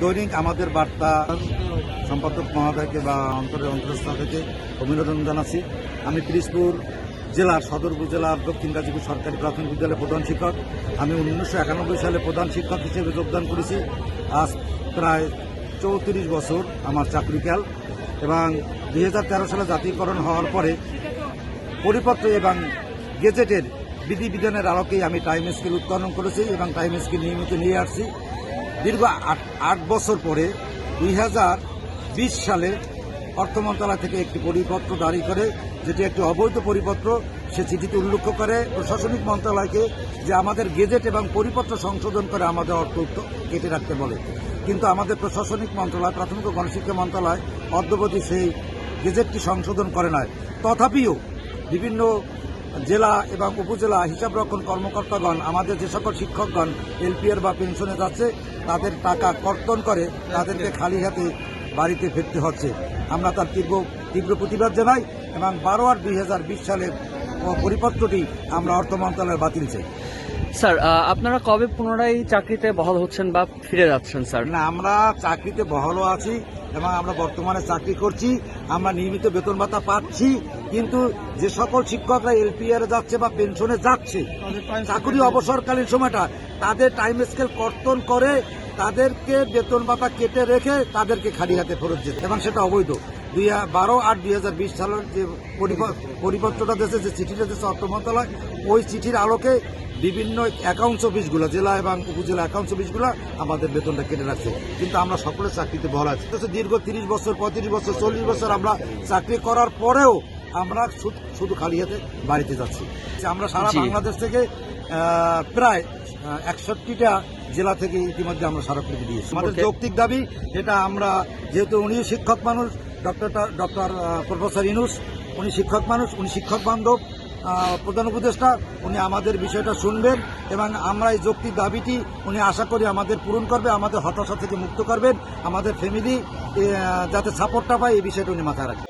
দৈনিক আমাদের বার্তা সম্পাদক মহোদয়কে বা অন্তরের অন্তরস্থা থেকে অভিনন্দন জানাচ্ছি। আমি পিরিজপুর জেলার সদর উপজেলার দক্ষিণ গাজীপুর সরকারি প্রাথমিক বিদ্যালয়ের প্রধান শিক্ষক। আমি উনিশশো একানব্বই সালে প্রধান শিক্ষক হিসেবে যোগদান করেছি। আজ প্রায় চৌত্রিশ বছর আমার চাকরিকাল এবং দুই হাজার তেরো সালে জাতীয়করণ হওয়ার পরে পরিপত্র এবং গেজেটের বিধিবিধানের আলোকেই আমি টাইম স্কেল উৎপাদন করেছি এবং টাইম স্কেল নিয়মিত নিয়ে আসছি। দীর্ঘ আট আট বছর পরে দুই হাজার বিশ সালে অর্থ মন্ত্রণালয় থেকে একটি পরিপত্র জারি করে, যেটি একটি অবৈধ পরিপত্র, সে চিঠিতে উল্লেখ করে প্রশাসনিক মন্ত্রণালয়কে যে আমাদের গেজেট এবং পরিপত্র সংশোধন করে আমাদের অর্থ কেটে রাখতে বলে। কিন্তু আমাদের প্রশাসনিক মন্ত্রণালয়, প্রাথমিক ও গণশিক্ষা মন্ত্রণালয় অদ্যবধি সেই গেজেটটি সংশোধন করে নাই। তথাপিও বিভিন্ন জেলা এবং উপজেলা হিসাব রক্ষণ কর্মকর্তাগণ আমাদের যে সকল শিক্ষকগণ এলপিআর বা পেনশনে যাচ্ছে তাদের টাকা কর্তন করে তাদেরকে খালি হাতে বাড়িতে ফিরতে হচ্ছে। আমরা তার তীব্র তীব্র প্রতিবাদ জানাই এবং বারো আট দুই হাজার বিশ সালের পরিপত্রটি আমরা অর্থ মন্ত্রণালয়ের বাতিল চাই। স্যার আপনারা কবে পুনরায় চাকরিতে বহাল হচ্ছেন বা ফিরে যাচ্ছেন স্যার? না আমরা চাকরিতে বহালও আছি। এবং আমরা বর্তমানে চাকরি করছি আমরা নিয়মিত বেতন ভাতা পাচ্ছি কিন্তু যে সকল শিক্ষকরা এলপিআর যাচ্ছে বা পেনশনে যাচ্ছে চাকরি অবসরকালীন সময়টা তাদের টাইম স্কেল কর্তন করে তাদেরকে বেতন ভাতা কেটে রেখে তাদেরকে খালি হাতে ফেরত যেতে। এবং সেটা অবৈধ। দুই বারো আট দুই হাজার বিশ সালের যে পরিপ- পরিপত্রটা দিয়েছে যে চিঠিটা দিয়েছে অর্থ মন্ত্রণালয় ওই চিঠির আলোকে বিভিন্ন অ্যাকাউন্টস অফিসগুলো জেলা এবং উপজেলা অ্যাকাউন্টস অফিসগুলো আমাদের বেতনটা কেটে রাখছে। কিন্তু আমরা সকলের চাকরিতে বহাল আছি। দীর্ঘ তিরিশ বছর পঁয়ত্রিশ বছর চল্লিশ বছর আমরা চাকরি করার পরেও আমরা শুধু- শুধু খালি হাতে বাড়িতে যাচ্ছি। আমরা সারা বাংলাদেশ থেকে প্রায় একষট্টিটা জেলা থেকে ইতিমধ্যে আমরা স্মারকলিপি দিয়েছি। আমাদের যৌক্তিক দাবি যেটা আমরা যেহেতু উনি শিক্ষক মানুষ ডক্টর ডক্টর প্রফেসর ইনুস উনি শিক্ষক মানুষ উনি শিক্ষক বান্ধব প্রধান উপদেষ্টা উনি আমাদের বিষয়টা শুনবেন এবং আমরা এই যৌক্তিক দাবিটি উনি আশা করি আমাদের পূরণ করবে আমাদের হতাশা থেকে মুক্ত করবেন আমাদের ফ্যামিলি যাতে সাপোর্টটা পায় এই বিষয়টা উনি মাথায় রাখবেন।